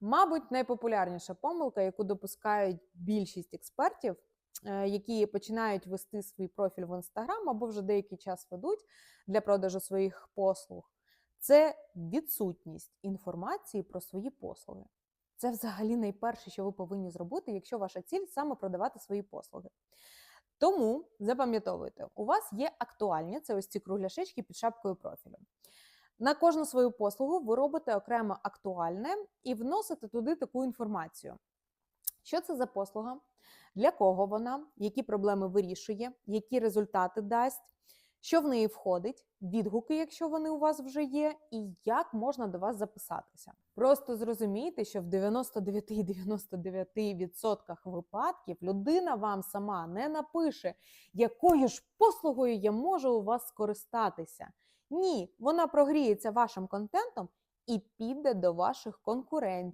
Мабуть, найпопулярніша помилка, яку допускають більшість експертів, е, які починають вести свій профіль в інстаграм або вже деякий час ведуть для продажу своїх послуг, це відсутність інформації про свої послуги. Це взагалі найперше, що ви повинні зробити, якщо ваша ціль саме продавати свої послуги. Тому запам'ятовуйте, у вас є актуальні, це ось ці кругляшечки під шапкою профілю. На кожну свою послугу ви робите окремо актуальне і вносите туди таку інформацію. Що це за послуга? Для кого вона, які проблеми вирішує, які результати дасть, що в неї входить, відгуки, якщо вони у вас вже є, і як можна до вас записатися. Просто зрозумійте, що в 99,99% випадків людина вам сама не напише, якою ж послугою я можу у вас скористатися. Ні, вона прогріється вашим контентом і піде до ваших конкурентів.